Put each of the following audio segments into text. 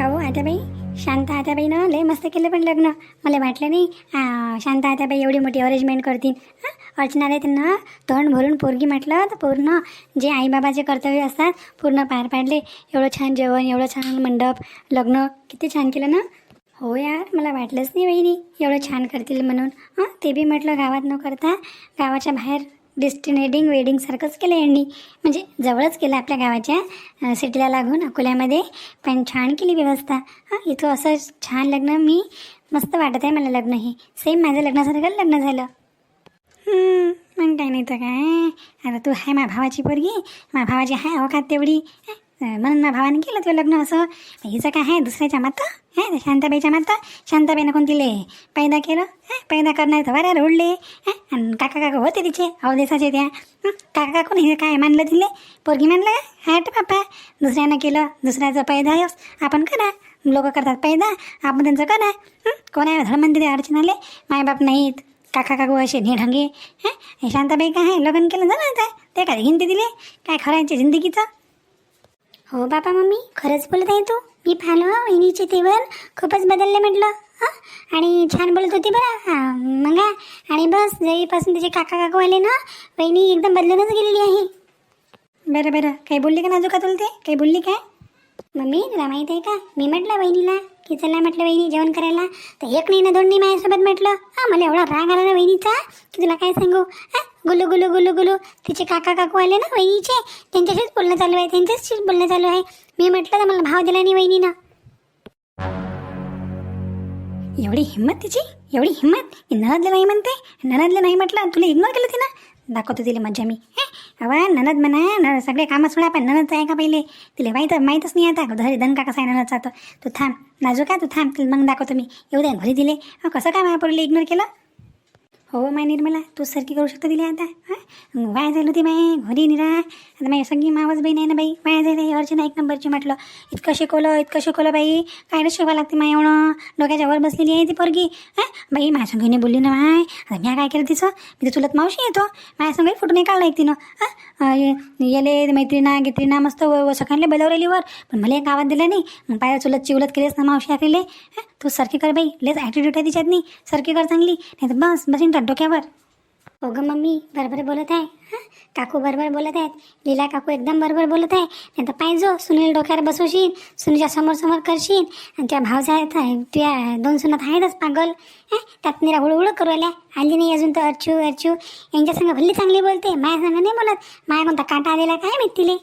का आताबाई आत्याबाई शांत आत्याबाईनं लय मस्त केलं पण लग्न. मला वाटलं नाही शांत आत्याबाई एवढी मोठी अरेंजमेंट करतील. हां अर्चनाला त्यांना तोंड भरून पोरगी म्हटलं तर पूर्ण जे आईबाबाचे कर्तव्य असतात पूर्ण पार पाडले. एवढं छान जेवण एवढं छान मंडप लग्न. किती छान केलं ना? हो यार मला वाटलंच नाही वहिनी एवढं छान करतील म्हणून. हां ते बी म्हटलं गावात न करता गावाच्या बाहेर डेस्टिनेटिंग वेडिंगसारखंच केलं यांनी. म्हणजे जवळच केलं आपल्या गावाच्या सिटीला लागून अकोल्यामध्ये. पण छान केली व्यवस्था. हां इथं असं छान लग्न मी मस्त वाटत आहे मला लग्न हे. सेम माझं लग्नासारखं लग्न झालं. मग काय नाही तर काय. आता तू आहे मा भावाची पोरगी. मा भावाची आहे अवकात तेवढी? म्हणून ना भावाने केलं तुझं लग्न असं. हिचं काय आहे? दुसऱ्याच्या माता? हे शांताबाईच्या माता? शांताबाईनं कोण तिले पैदा केलं? हे पैदा करणार तर वाऱ्यावर उडले आणि काका काका होते तिचे अवदेशाचे त्या. काका काकून हे काय मानलं तिले? पोरगी मानलं का? हॅट बाप्पा. दुसऱ्यानं केलं दुसऱ्याचं पैदा यस, आपण करा. लोक करतात पैदा. आपण त्यांचं करा. हं, कोण आहे धड म्हणते ते मायबाप नाहीत. काका काकू असे निढंगे. हं हे शांताबाई काय आहे? लग्न केलं झालं आता? ते काय हिंदी दिले? काय खरायचे जिंदगीचं? हो बाबा मम्मी. खरंच बोलत आहे तू? मी पाहिलं वहिनीचे तेवण. खूपच बदलले म्हटलं हं? आणि छान बोलत होती बरं. हां मग. आणि बस जेईपासून तिचे काका काकू आले ना वहिनी एकदम बदलूनच गेलेली आहे. बरं बरं. काही बोलली का नाजू का तुला ते? काही बोलली काय? मम्मी तुला माहीत आहे का? मी म्हटलं वहिनीला की चला म्हटलं वहिनी जेवण करायला. तर एक नाही ना दोन नाही माझ्यासोबत म्हटलं. हा मला एवढा राग आला ना वहिनीचा की तुला काय सांगू हा? गुलू गुलू गुलू गुलू. तिचे काका काकू आले ना वहिनीचे? त्यांच्याशीच बोलणं चालू आहे त्यांच्याशीच बोलणं चालू आहे. मी म्हटलं तर मला भाव दिला नाही वहिनीनं. एवढी हिंमत तिची? एवढी हिंमत? ननदला ननदले नाही म्हणते. ननदले नाही म्हटलं तुला इग्नोर केलं तिनं? दाखवतो तिला मज्जा मी. हे अवा ननद म्हणा न सगळे कामं सोडा पण ननदचं आहे का पहिले? तिला माहीत माहीतच नाही आता. घरी दणका कसा आहे ननदचा तो. तू थांब. नाजू का तू थांब. तुला मग दाखवतो मी. येऊ द्या घरी दिले. अहो, कसं काय माझ्या इग्नोर केलं? हो माय निर्मला तू सारखी करू शकतो दिली आता हां? वाया जायला होती माय घरी निरा. आता माझी सगळी मावाच बहीण आहे ना बाई वाया जायला अर्चना एक नंबरची म्हटलं. इतकं शिकवलं इतकं शिकवलं बाई काय नाही शिकवावं लागते माय एवढं? डोक्याच्या वर बसलेली आहे ती पोरगी हां? बाई माझ्या संघीने बोलली ना माय. आता मी काय केलं तिचं? मी तर चुलत मावशी येतो माझ्या संघ फोटो नाही काढला एक तिनं हां? येले मैत्रिणा गित्रिणा मस्त सकाळले बलवलेली वर पण मला एक गावात दिलं नाही. मग पाया चुलत चिवलत केलीस ना मावशी आखलेले हां? तू सारखी कर बाई लेच ॲटिट्यूड आहे तिच्यात नाही सारखी कर चांगली नाही तर बस बसीन तर डोक्यावर. हो गं मम्मी बरोबर बोलत आहे हां? काकू बरोबर बोलत आहेत. लीला काकू एकदम बरोबर बोलत आहे. नाही तर पाहिजो सुनील डोक्यावर बसवशील सुनीलच्या समोर समोर करशील. आणि त्या भावचा आहेत त्या दोन सुनात आहेतच पागल. हं? त्यात निरा हुळहुळ करू आल्या आली नाही अजून तर अर्चू अर्चू. यांच्या संग भल्ली चांगली बोलते माझ्या संग नाही बोलत. माया कोणता काटा आलेला काय माहीत तिले?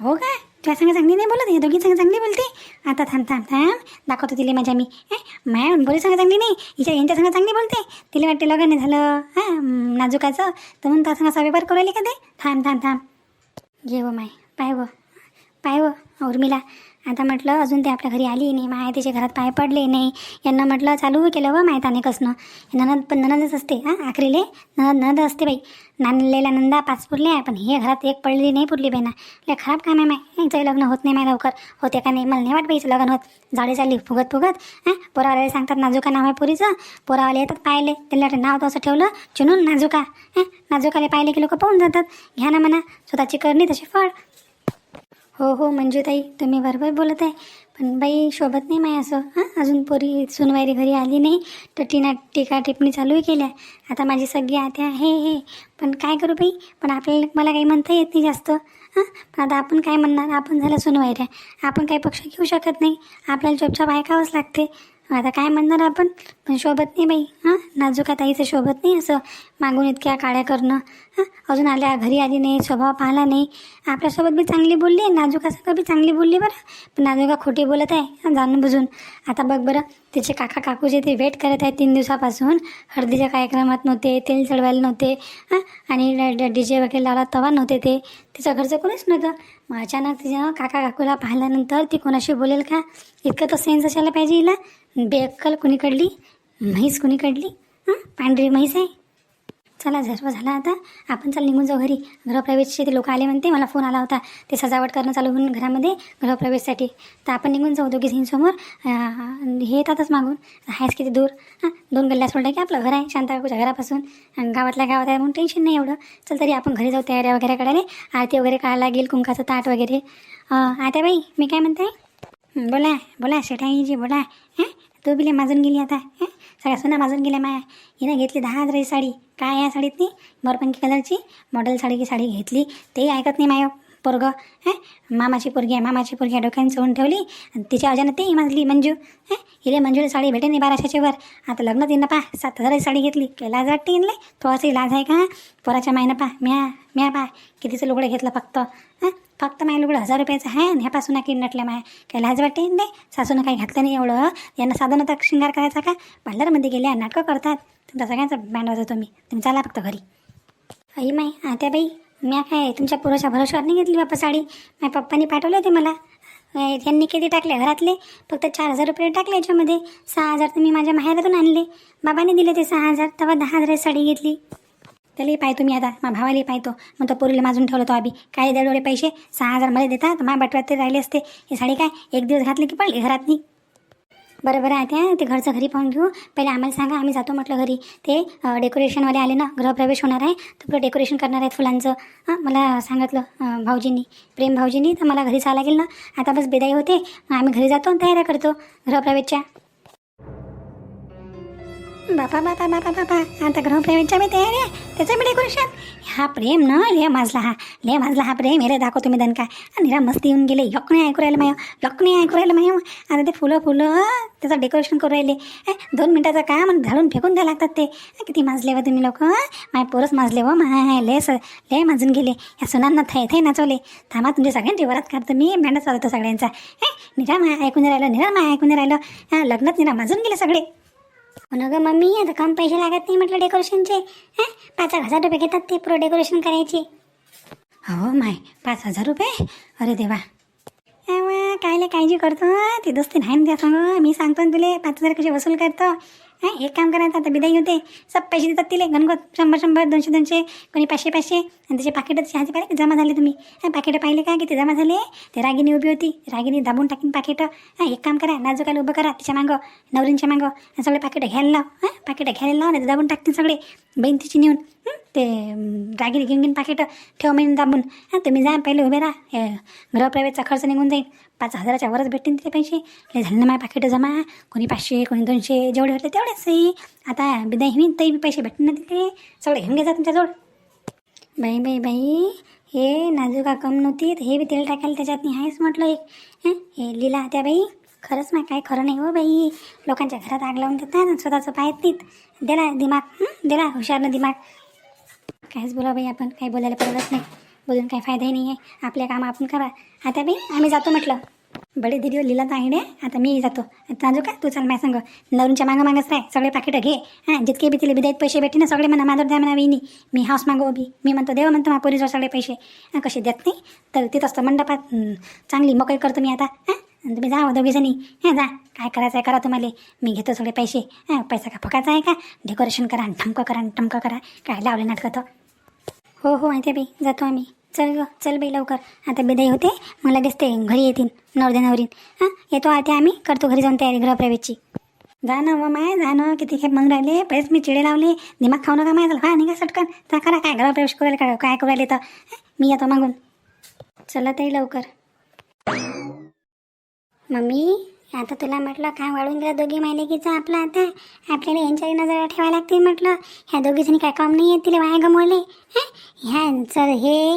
हो का? तुझ्या संग चांगली नाही बोलत? हे दोघी संग चांगली बोलते? आता थांब थांब थांब. दाखवतो तिला माझ्या मी. ए माया बोली संग चांगली नाही. हिच्या यांच्या संग चांगली बोलते. तिला वाटते लग्न नाही झालं. हां नाजुकाचं. तर म्हणून त्या संग असा व्यवहार करू आली का ते? थांब थांब थांब. घे व माय. पाय व. पाय व उर्मिला. आता म्हटलं अजून ते आपल्या घरी आली नाही माया तिच्या घरात पाय पडले नाही. यांना म्हटलं चालू केलं व मायताने कसणं ननद पण ननदच असते हां आखरीले? ननद ननद असते बाई. नानलेल्या नंदा पाच पुरले आहे पण हे घरात एक पडली नाही पुरली बाई ना. लय खराब काम आहे माय. यांचंही लग्न होत नाही माय लवकर. होते का नाही मला नाही वाट बाईचं लग्न होत. झाडे चालली फुगत फुगत हां पोरावाले सांगतात नाजुका नाव आहे पुरीचं. पोरावाले येतात पाहिले. त्याला नाव तर असं ठेवलं चुनून नाजुका. हां नाजुकाले पाहिले की लोक पाहून जातात. घ्या ना म्हणा स्वतःची करणी तशी फळ. हो हो मंजूताई तुम्ही बरोबर बोलत आहे. पण बाई शोभत नाही माय असं हां? अजून पोरी सुनवारी घरी आली नाही तर टीना टीका टिपणी चालूही केल्या. आता माझी सगळी आत्या हे हे. पण काय करू बाई? पण आपल्याला मला काही म्हणता येत नाही जास्त हां? पण आता आपण काय म्हणणार? आपण झालं सुनवायऱ्या आपण काही पक्ष घेऊ शकत नाही. आपल्याला चुपचाप ऐकावंच लागते. आता काय म्हणणार आपण? पण शोभत नाही बाई हां? नाजूका ताईचं शोभत नाही असं. मागून इतक्या काळ्या करणं हां? अजून आल्या घरी आली नाही स्वभाव पाहिला नाही. आपल्यासोबत बी चांगली बोलली नाजूकासोबत बी चांगली बोलली बरं. पण नाजूका खोटी बोलत आहे जाणून बुजून आता बघ बरं तिचे काका काकू जे ते वेट करत आहे तीन दिवसापासून. हळदीच्या कार्यक्रमात नव्हते तेल चढवायला नव्हते हां? आणि डी जे वगैरे लावला तवा नव्हते ते. तिचं घरचं कोणीच नव्हतं? मग अचानक तिच्या काका काकूला पाहिल्यानंतर ती कोणाशी बोलेल का? इतकं तर सेन्स असायला पाहिजे हिला. बेअक्कल कुणी काढली? म्हैस कुणी काढली? हां? पांढरी म्हैस आहे? चला सर्व झाला आता. आपण चल निघून जाऊ घरी. गृहप्रवेशचे ते लोक आले म्हणते. मला फोन आला होता. ते सजावट करणं चालू होऊन घरामध्ये गृहप्रवेशसाठी. तर आपण निघून जाऊ दोघी हे येतातच मागून. आहेच किती दूर? हां? दोन गल्ल्या सोडल्या की आपलं घर आहे. शांताबाईच्या घरापासून. गावातल्या गावात आहे म्हणून टेन्शन नाही एवढं. चल तरी आपण घरी जाऊ तयाऱ्या वगैरे करायला. आरती वगैरे काढायला लागेल कुंकाचं ताट वगैरे. आता बाई मी काय म्हणते? बोला बोला शेठाईजी बोला. हां? तू बिले माजून गेली आता हं? सगळ्या सुना माजून गेल्या माया. हिनं घेतली दहा हजाराची साडी. काय या साडीतनी मोरपंखी कलरची. मॉडेल साडी की साडी घेतली. तेही ऐकत नाही माय पोरगं हं? मामाची पोरगी आहे मामाची पोरगी आहे डोक्यानं ठेवली. आणि तिच्या अजानं तेही माजली मंजू हं? हिले मंजूला साडी भेटे नाही बाराशेच्या वर. आता लग्न तिनं पा. सात हजाराची साडी घेतली. काय लाज वाटते इनले थोडासा लाज आहे का? पोराच्या मायनं पा. म्या म्या पा. कितीचं लुगडं घेतलं फक्त हां? फक्त माझ्या लुगडं हजार रुपयाचं आहे आणि ह्यापासून किन नटल्या माया. काय लाज वाटते? दे सासूनं काही घातलं नाही एवढं. यांना साधं नव्हतं शृंगार करायचा का? पार्लरमध्ये गेल्या नाटकं करतात. तुमचा सगळ्यांचा बँड वाजवतो तुम्ही तुम्ही चला फक्त घरी. आई माय आता बाई मी काय तुमच्या पुरुषा भरोशावर नाही घेतली बाप्पा साडी? माझ्या पप्पानी पाठवले होते मला. त्यांनी किती टाकले घरातले? फक्त चार हजार रुपये टाकले याच्यामध्ये. सहा हजार तर मी माझ्या माहेरातून आणले. बाबाने दिले ते सहा हजार तेव्हा दहा हजाराची साडी घेतली. त्यालाही पाहतो मी आता. मा भावालाही पाहतो मग तो पोरीला माजून ठेवलं तो आबी. काय दरडोळे पैसे? सहा हजार मला देतात. माझ्या बटव्यात ते राहिले असते. हे साडी काय? एक दिवस घातली की पडली घरात नाही बरं बरं. आहे त्या ते घरचं घरी पाहून घेऊ. पहिले आम्हाला सांगा. आम्ही जातो म्हटलं घरी. ते डेकोरेशनवाले आले ना? गृहप्रवेश होणार आहे. तर पुढं डेकोरेशन करणार आहेत फुलांचं. हां? मला सांगितलं भाऊजींनी. प्रेम भाऊजींनी. तर मला घरी जावं लागेल ना? आता बस बेदाई होते. मग आम्ही घरी जातो आणि तयाऱ्या करतो. गृहप्रवेशच्या. बापा बापा बापा बापा. आता गृहप्रेमींच्या मी तयारी आहे. त्याचं मी डेकोरेशन. हा प्रेम न ले माजला हा. ले माजला हा प्रेम. हेले दाखवतो तुम्ही दणका. आणि निरा मस्ती येऊन गेले. यक नाही ऐकू राहिलं माय. यक नाही ऐकू राहिलं मायो. आता ते फुलं फुलं त्याचं डेकोरेशन करू राहिले. हे, दोन मिनटाचं काम आणि घालून फेकून द्या लागतात ते. किती माजले व तुम्ही लोक माय पोरच माजले व माय. ले स ले माजून गेले. या सुनांना थे थे नाचवले. थांबा तुमच्या सगळ्यांची वरात काढतो मी. बँडच चालवतो सगळ्यांचा. हे निरा माय ऐकून राहिलं निरा माय ऐकून राहिलं. हा लग्नात निरा माजून गेले सगळे. हो ना गं मम्मी आता कम पैसे लागत नाही म्हटलं डेकोरेशनचे हां? पाच एक हजार रुपये घेतात ते पुरं डेकोरेशन करायचे. हो माय पाच हजार रुपये? अरे देवा. अवा कायले काळजी करतो ती दोस्ती नाही ना त्या सांग. मी सांगतो ना तुले पाच हजार कसे वसूल करतो. हां एक काम करायचं आता बिदाई होते। सब पैसे देतात तिले गणगोत शंभर शंभर दोनशे दोनशे कोणी पाचशे पाचशे आणि त्याचे पाकिटं चहाचे पाहिजे जमा झाले तुम्ही. हां पाकिटं पाहिले का? किती जमा झाले? ते रागिनी उभी होती. रागिनी दाबून टाकीन पाकिटं. हां एक काम करा नाजूकाला उभं करा तिच्या मागं नवरींच्या मागं आणि सगळे पाकिटं घ्यायला लाव. हां पाकिटं घ्यायला लाव नाही दाबून टाकतील सगळे. बहीण तिची नेऊन. ते दागिने घेऊन घेऊन पाकिटं ठेव महिने दाबून हां तुम्ही जा पहिले उभे राहा हे गृहप्रवेशचा खर्च निघून जाईल पाच हजाराच्या वरच भेटतील ते पैसे लय झाले ना माझ्या पाकिटं जमा कोणी पाचशे कोणी दोनशे जेवढे होते तेवढेच आता बिदाई होईन तरी बी पैसे भेटतील ना तिथे सगळे घेऊन घ्यायचा तुमच्याजवळ बाई बाई बाई हे नाजूका कम नव्हती तर हे बी तेल टाकायला त्याच्यात नाही आहेच म्हटलं एक हे लिला त्या बाई खरंच नाही काय खरं नाही हो बाई लोकांच्या घरात आग लावून देतात स्वतःचं पाहत नाहीत दिला दिमाग दिला हुशारनं दिमाग काहीच बोला बाई आपण काही बोलायला परवडत नाही. बोलून काही फायदाही नाही आहे. आपल्या कामं आपण करा. आता बाई आम्ही जातो म्हटलं. बडे दिदी लिला तर आहे आता मी जातो. तांजू का? तू चाल माझ्या सांग नरूनच्या मागं मागंच राय सगळे पाकिटं घे. हां जितके बी तिला बिदायत पैसे भेटे ना सगळे म्हणा माझं द्या म्हणा विनी. मी हाऊस मागो बी मी म्हणतो देवा म्हणतो मा पोरीजवळ सगळे पैसे. कसे देत नाही? तर तिथं असतं मंडपात चांगली मकई करतो मी आता. हां? आणि तुम्ही जा दोघी जणी. हां जा. काय करायचं आहे करा तुम्हाला. मी घेतो सगळे पैसे. हां पैसा का फुकायचा आहे का? डेकोरेशन करा आणि ठमकं करा आणि ठमकं करा. काय लावले नाटकं तर हो हो माहिती आहे बाई. जातो आम्ही. चल ग चल बाई लवकर. आता बिदाई होते. मग लगेच ते घरी येतील. नवरदे नवरीन हां येतो आता आम्ही. करतो घरी जाऊन तयारी गृहप्रवेशची. जा ना मग माय जा ना. किती खेप मग राहिले. पैसे मी चिडे लावले. दिमाग खाऊ नका माय हा निघा सटकन. तर करा. काय गृहप्रवेश करायला काय काय करायला तर. मी येतो मागून. चला ताई लवकर. मम्मी आता तुला म्हटलं काय वाढून गेलं दोघी मायलेकीचा आपला आता? आपल्याला यांच्याही नजर ठेवायला लागते म्हटलं. ह्या दोघीजणी काय काम नाही आहे तिला वाया गमवले? हं? ह्यांचं हे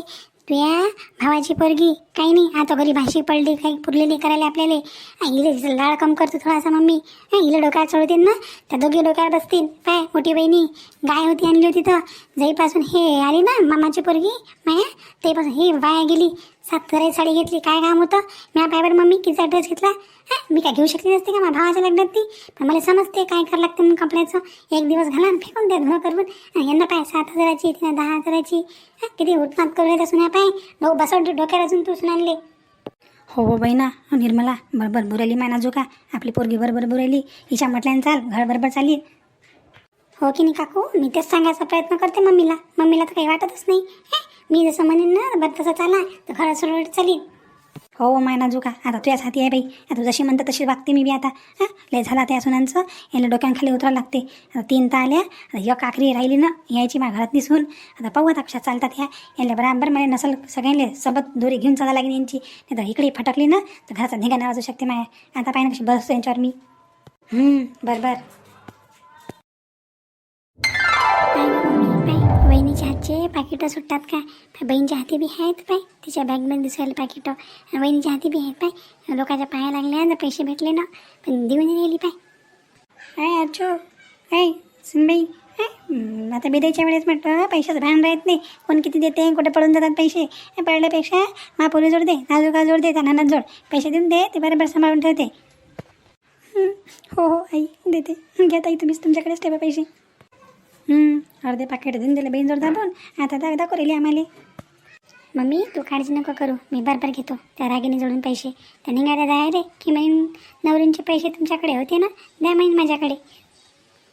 तुया भावाची पोरगी काही नाही. आता घरी भाशी पडली काही पुरलेली करायला आपल्याला. हा, हिला कम करतो थोडासा मम्मी. हा हिला डोक्यात चढवतील ना? त्या दोघी डोक्यावर बसतील. काय मोठी बहिणी. गाय होती आणली होती तर. जाईपासून हे आली ना मामाची पोरगी? माया तेपासून हे वाया गेली. सात तरी साडी घेतली काय काम होतं? म्या पायवर मम्मी कितीचा ड्रेस घेतला? हा मी काय घेऊ शकली नसते का? माझ्या भावाच्या लग्नात ती पण मला समजते काय करावं लागतं म्हणून कपड्याचं. एक दिवस घाला फेकून द्या धुणं करून. हा, यांना पाय सात हजाराची तिने दहा हजाराची. हा, किती उत्पात करू राहिल्या सुन्या पाय. डो बसवड डोक्याला अजून तू सुनानले. हो हो बहिणा निर्मला बरोबर बुराली माय का आपली पोरगी बरोबर बुराली. हिच्या म्हटल्यानं चाल घर बरोबर चाली हो की नाही काकू? मी तेच सांगायचा प्रयत्न करते मम्मीला. मम्मीला तर काही वाटतच नाही. हे, मी जसं म्हणेन ना बरं तसं चाला तर खरं सरळ चालीन. हो, हो माय जुका आता तुझ्याच हाती आहे बाई. आता तू जशी म्हणतं तशी वागते मी बी आता. हां? लय झाला त्या सुनांचं. याला डोक्यांखाली उतरावं लागते. आता तीन तर आल्या. आता एक काकरी राहिली ना यायची माझ्या घरात निसून आता पाहू आता कशा चालतात ह्या. याला बराबर मला नसल सगळ्यांना सोबत दोरी घेऊन चालायला लागेल यांची. नाही तर इकडे फटकली ना तर घराचा निघा वाजू शकते माया. आता पाहिजे कशी बसतो यांच्यावर मी. हम्म, बरं हातचे पाकिटं सुटतात का? बहिणीच्या बहीणच्या हाती बी आहेत पाय तिच्या बॅगमध्ये दिसायला पाकिटं. आणि बहिणीच्या हाती बी आहेत पाय लोकांच्या पाया लागल्या ना पैसे भेटले ना. पण देऊन नाही राहिली पाय काय अर्जो काय सुनबाई. आता बिदायच्या वेळेस म्हटलं पैशाचं भान राहत नाही. कोण किती देते कुठे पडून जातात पैसे? पडल्यापेक्षा पडल्यापेक्षा महापुरी जोड दे नाजूका जोड दे त्यांना जोड. पैसे देऊन दे ते बरोबर सांभाळून ठेवते. हो हो आई देते. घ्या ताई तुम्हीच तुमच्याकडेच ठेवा पैसे. अर्धे पाकिट देऊन दिलं बेन जोड दाबून. आता दादा करेल आम्हाला. मम्मी तू काळजी नको करू. मी बरोबर घेतो. त्या रागिनी जोडून पैसे. त्या निघाल्या जाय रे की महिन नवरींचे पैसे तुमच्याकडे होते ना? द्या महिन माझ्याकडे.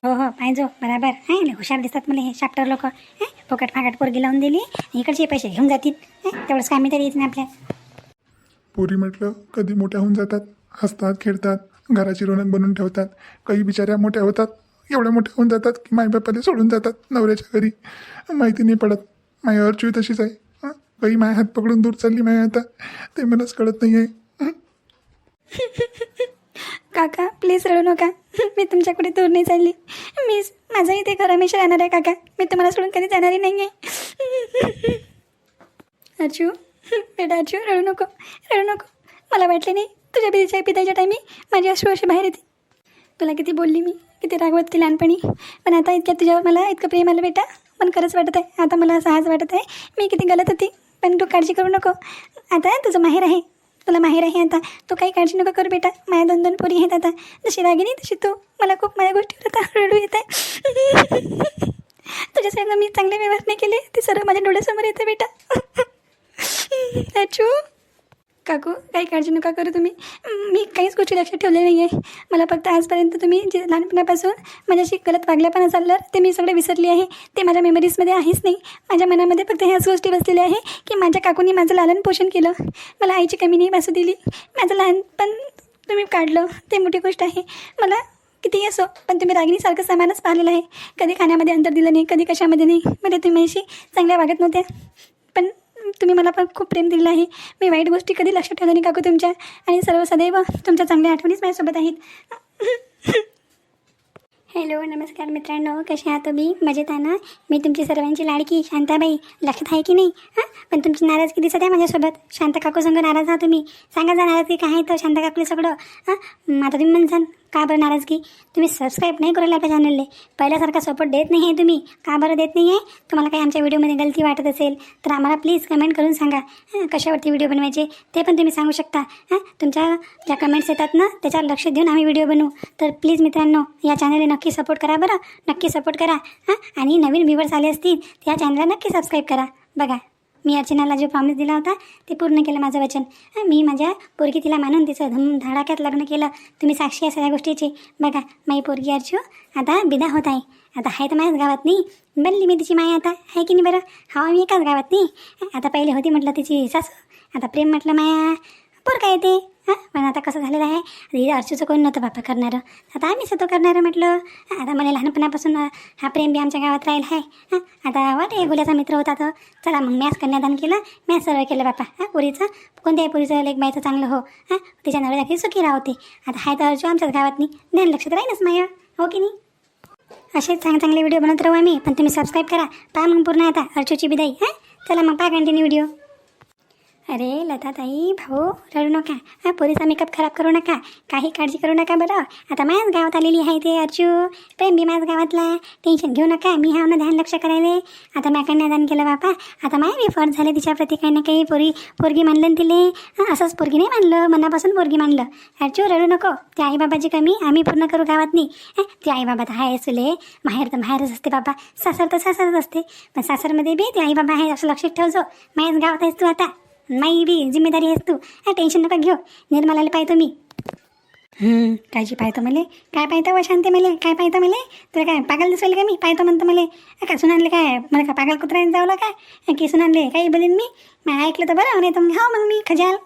हो हो पाहिजो. बराबर. हां हुशार दिसतात मला हे शाप्टर लोक. हां फुकट फाकट पोरगी लावून दिली. इकडचे पैसे घेऊन जातील. तेवढंच कामी तरी येत नाही आपल्या. पोरी म्हटलं कधी मोठ्या होऊन जातात. हसतात खेळतात. घराची रोनक बनवून ठेवतात. काही बिचाऱ्या मोठ्या होतात. एवढ्या मोठ्या होऊन जातात की मायबापाला सोडून जातात नवऱ्याच्या घरी. माहिती नाही पडत. माय अर्चू तशीच आहे. हं? काही माय हात पकडून दूर चालली माय आता. ते मलाच कळत नाही आहे काका प्लीज रडू नका. मी तुमच्याकडे दूर नाही चालली. मी माझं इथे घर हमेशा राहणार आहे काका. मी तुम्हाला सोडून कधी जाणारी नाही आहे अर्जू बेटा अर्जू रडू नको. रडू नको. मला वाटले नाही तुझ्या बिदीच्या पिताच्या टायमी माझी अश्रू अशी बाहेर येते तुला किती बोलली मी? किती रागवत की लहानपणी. पण आता इतक्या तुझ्यावर मला इतकं प्रेम आलं बेटा. पण खरंच वाटत आहे आता मला असं आज वाटत आहे मी किती गलत होती. पण तू काळजी करू नको. आता तुझं माहेर आहे. तुला माहेर आहे आता. तू काही काळजी नको करू बेटा. माझ्या दोन दोन पोरी आहेत आता. जशी रागिनी तशी तू. मला खूप माझ्या गोष्टीवर आता रडू येत आहे तुझ्यासाठी मी चांगले व्यवहार नाही केले. ते सर्व माझ्या डोळ्यासमोर येतं बेटा. अचू काकू काही काळजी नका करू तुम्ही. मी काहीच गोष्टी लक्षात ठेवले नाही आहे मला फक्त आजपर्यंत तुम्ही जे लहानपणापासून माझ्याशी गलत वागल्या पण असाल तर ते मी सगळे विसरली आहे. ते माझ्या मेमरीजमध्ये आहेच नाही. माझ्या मनामध्ये फक्त ह्याच गोष्टी बसलेल्या आहे की माझ्या काकूंनी माझं लालन पोषण केलं. मला आईची कमी नाही भासू दिली. माझं लहानपण तुम्ही काढलं. ते मोठी गोष्ट आहे. मला कितीही असो पण तुम्ही रागिणीसारखं सामानच पाहिलेलं आहे. कधी खाण्यामध्ये अंतर दिलं नाही कधी कशामध्ये नाही. म्हणजे तुम्ही अशी चांगल्या वागत नव्हत्या पण तुम्ही मला पण खूप प्रेम दिलं आहे. मी वाईट गोष्टी कधी लक्षात ठेवल्या नाही काकू तुमच्या. आणि सर्व सदैव तुमच्या चांगल्या आठवणीच माझ्यासोबत आहेत. हॅलो नमस्कार मित्रांनो. कसे आहात तुम्ही? मजेत आहे ना? मी तुमची सर्वांची लाडकी शांताबाई. लक्षात आहे की नाही? हां? पण तुमची नाराजगी दिसत आहे माझ्यासोबत? शांता काकू संग नाराज आहात तुम्ही. सांगा जा नाराजगी काय आहे तर शांता काकूला सगळं. हां? आता तुम्ही म्हणसान. का बरं नाराजगी? तुम्ही सबस्क्राईब नाही करायला आपल्या चॅनलला पहिल्यासारखा सपोर्ट देत नाही आहे तुम्ही. का बरं देत नाही आहे? तुम्हाला काही आमच्या व्हिडिओमध्ये गलती वाटत असेल तर आम्हाला प्लीज कमेंट करून सांगा. कशावरती व्हिडिओ बनवायचे ते पण तुम्ही सांगू शकता. हां तुमच्या ज्या कमेंट्स येतात ना त्याच्यावर लक्ष देऊन आम्ही व्हिडिओ बनवू. तर प्लीज मित्रांनो या चॅनलला नक्की सपोर्ट करा बरं. नक्की सपोर्ट करा. हां आणि नवीन व्ह्युअर्स आले असतील तर या चॅनलला नक्की सबस्क्राईब करा. बघा. मी अर्चनाला जो प्रॉमिस दिला होता ते पूर्ण केलं माझं वचन. मी माझ्या पोरगी तिला मानून तिचं धूम धडाक्यात लग्न केलं. तुम्ही साक्षी आहे सगळ्या गोष्टीची. बघा माझी पोरगी अर्जू आता बिदा होत आहे. आता आहे तर माझ्याच गावात नाही. बनली मी तिची माया आता. आहे की नाही बरं? हा मी एकाच गावात नाही. आता पहिले होती म्हटलं तिची सासू. आता प्रेम म्हटलं माया. पोर काय येते हां? पण आता कसं झालेलं आहे? हे अर्चूचं कोण नव्हतं बापा करणारं. आता आम्हीच होतो करणारं म्हटलं. आता मला लहानपणापासून हा प्रेम बी आमच्या गावात राहिला आहे. हां? आता वाट हे गुल्याचा मित्र होता तर चला मग मॅच कन्यादान केलं. मॅच सर्व केलं बापा. हां? पुरीचं? कोणत्याही पुरीचं लेख बायचं चांगलं हो. हां? तिच्या नवऱ्या सुखी राहते. आता हाय तर अर्जू आमच्याच गावात नाही. ध्यान लक्षात राहीनच माया. हो की नाही? असेच चांगले चांगले व्हिडिओ बनवत राहू आम्ही. पण तुम्ही सबस्क्राईब करा. पहा मग पूर्ण आता अर्चूची बिदाई. हां? चला मग पहा कंटिन्यू व्हिडिओ अरे लताताई भाऊ रडू नका. हा पोरीचा मेकअप खराब करू नका. काही काळजी करू नका बरं. आता माझ्याच गावात आलेली आहे ते अर्जू प्रेम बी माझ्याच गावातला. टेन्शन घेऊ नका. मी हा ना ध्यान लक्ष करायले. आता मी दान केलं बापा. आता माय बी फर्ज झाले तिच्याप्रती काही ना काही पोरी पोरगी मानलं तिले. असंच पोरगी नाही मानलं. मनापासून पोरगी मानलं. अर्जू रडू नको. ते आईबाबाची कमी आम्ही पूर्ण करू गावात नाही ते आईबाबा तर आहे सुले माहेर तर माहेरच असते बाबा सासर तर सासरच असते. पण सासरमध्ये बी ते आईबाबा आहे असं लक्षात ठेवजो. माझ्याच गावात आहेस तू आता. नाही बी जिम्मेदारी आहेस तू. टेन्शन नका घेऊ. निर्मलाला पाहतो मी. काळजी पाहतो मले. काय पाहतो व शांती मले? काय पाहतो मले? तुला काय पागल दिसवले का मी? पाहतो म्हणतो मले. का सुनानले काय? मला का पागल कुत्र्याने जावलं काय की सुनानले काही बोलेन मी? मी ऐकलं तर बरं. नाही तर मग हा मग मी खजाल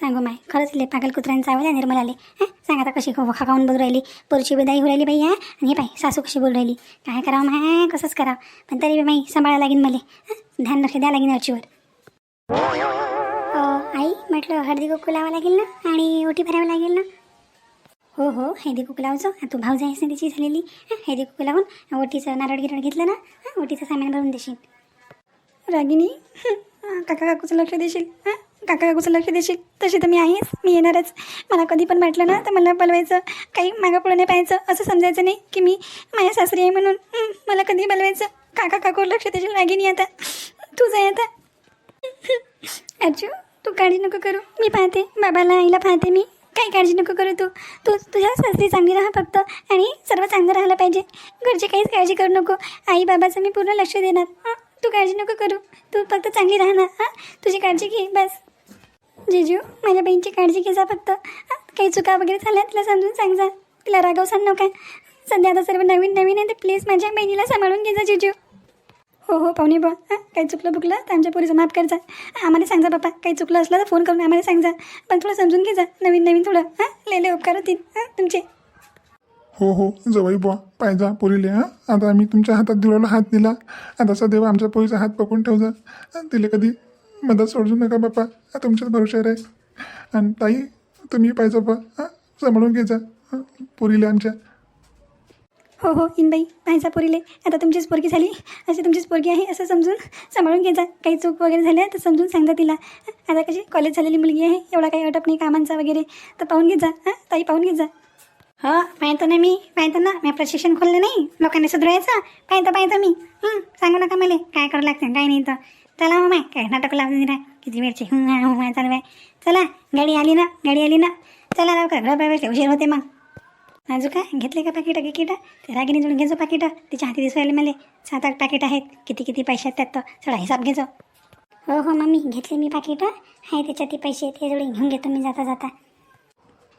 सांगू माय खरंच ले पागल कुत्र्याने आवाज निर्मलाले. हां सांग आता कशी खो खाऊन बोलू राहिली. पोरची बिदाई होऊ राहिली बाई हां. आणि हे पाय सासू कशी बोलू राहिली. काय करावं माय? कसंच करावं. पण तरी बी माई सांभाळायला लागेल मला. ध्यान लक्ष द्यावं लागेल अर्चीवर आई म्हटलं हळदी कुकू लावावं लागेल ना? आणि ओटी भरावं लागेल ना? हो हो हळदी कुकू लावचो तू भाऊ जायस ना तिची झालेली. हळदी कुकू लावून ओटीचं नारळ गिरळ घेतलं ना? हां ओटीचं सामान भरून देशील. रागिनी काका काकूचं लक्ष देशील. हां काका काकूचं लक्ष देशील. तशी तर मी आहेच. मी येणारच. मला कधी पण वाटलं ना तर मला बोलवायचं. काही मागं पुढं नाही पाहायचं. असं समजायचं नाही की मी माझ्या सासरी आहे म्हणून. मला कधी बोलवायचं? काका काकूवर लक्ष देशील रागिनी आता. तू जाय आता. अर्जू तू काळजी नको करू. मी पाहते. बाबाला आईला पाहते मी. काही काळजी नको करू तू. तू तुझ्या सासरी चांगली राहा फक्त आणि सर्व चांगलं राहायला पाहिजे. घरची काहीच काळजी करू नको. आई बाबाचं मी पूर्ण लक्ष देणार. हां तू काळजी नको करू. तू फक्त चांगली राहणार. हां तुझी काळजी घे बस. जिजू माझ्या बहिणीची काळजी घे जा फक्त. हां काही चुका वगैरे झाल्या तिला समजून सांग जा. तिला रागव सांग नका. सध्या आता सर्व नवीन नवीन आहे तर प्लीज माझ्या बहिणीला सांभाळून घे जा जिजू. हो हो पाहुणे बा. हां काही चुकलं बुकलं तर आमच्या पोरीचं माफ कर आम्हाला सांग जा बापा काही चुकलं असलं तर फोन करून आम्हाला सांग. जा पण थोडं समजून घे जा नवीन नवीन थोडं. हां लेले उपकार होतील. हां तुमचे. हो हो जवळ बुवा पाहिजा पोरीले हां. आता आम्ही तुमच्या हातात दिलेला हात दिला. आता सदैव आमच्या पोरीचा हात पकडून ठेव जा. तिला कधी मदत सोडू नका बापा. हा तुमच्याच भरोशावर आहे आणि ताई तुम्ही पाहिजे बा हां सांभाळून घे जा हं, पोरीले आमच्या. हो हो इनबाई पाहायचा पोरीले आता तुमचीच पोरगी झाली. अशी तुमचीच पोरगी आहे असं समजून सांभाळून घे जा काही चूक वगैरे झाल्या तर समजून सांगता तिला. आता कशी कॉलेज झालेली मुलगी आहे एवढा काही अटप नाही कामांचा वगैरे तर पाहून घेत जा हां? ताई पाहून घेत जा. हो पाहतो ना मी पाहतो ना. मी प्रशिक्षण खोललं नाही लोकांनी सुधरायचं. पाहतो पाहतो मी. सांगू नका मला काय करावं लागतं काय नाही तर चला मग माय काय नाटक लावून दिला. किती वेळचे हं हं चालू आहे. चला गाडी आली ना गाडी आली ना. चला लवकर घर प्रवेश उशीर होते मग. अजून काय घेतले का पाकिटं गिकिटं? ते रागिनी जाऊन घेजो पाकिटं. तिच्या हाती दिसवायला मला. सात आठ पाकिट आहेत. किती किती पैसे आहेत त्यात तर? सगळा हिसाब घेजो. हो हो मम्मी. घेतले मी पाकिटं. आहे त्याच्यात ते पैसे ते जोडे घेऊन घेतो मी जाता जाता.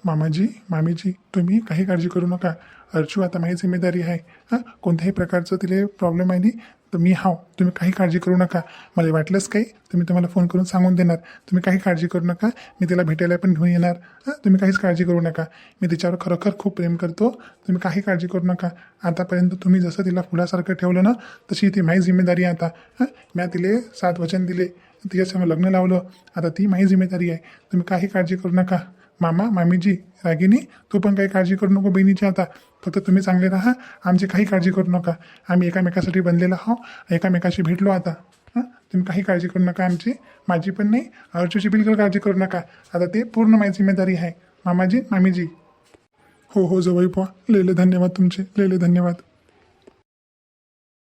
मामाजी मामीजी तुम्ही काही काळजी करू नका. अर्चू आता माझी जिम्मेदारी आहे. हां कोणत्याही प्रकारचं तिला प्रॉब्लेम आहे तर मी हाव तुम्ही काही काळजी करू नका. मला वाटलंच काही तर मी तुम्हाला फोन करून सांगून देणार. तुम्ही काही काळजी करू नका. मी तिला भेटायला पण घेऊन येणार. हां तुम्ही काहीच काळजी करू नका. मी तिच्यावर खरोखर खूप प्रेम करतो. तुम्ही काही काळजी करू नका. आतापर्यंत तुम्ही जसं तिला फुलासारखं ठेवलं ना तशी ती माझी जिम्मेदारी आहे आता. हां मी तिले सात वचन दिले. तिच्यासमोर लग्न लावलं. आता ती माझी जिम्मेदारी आहे. तुम्ही काही काळजी करू नका. मामा मामीजी रागिनी तू पण काही काळजी करू नको बहिणीची आता. फक्त तुम्ही चांगले राहा आमची काही काळजी करू नका. आम्ही एकामेकासाठी बनलेलो आहो एकामेकाशी भेटलो आता. हां? तुम्ही काही काळजी करू नका आमची माझी पण नाही अर्जूची बिलकुल काळजी करू नका. आता ते पूर्ण माझी जिम्मेदारी आहे. मामाजी मामीजी. हो हो जवळ पोहा. लेले धन्यवाद तुमचे लेले धन्यवाद.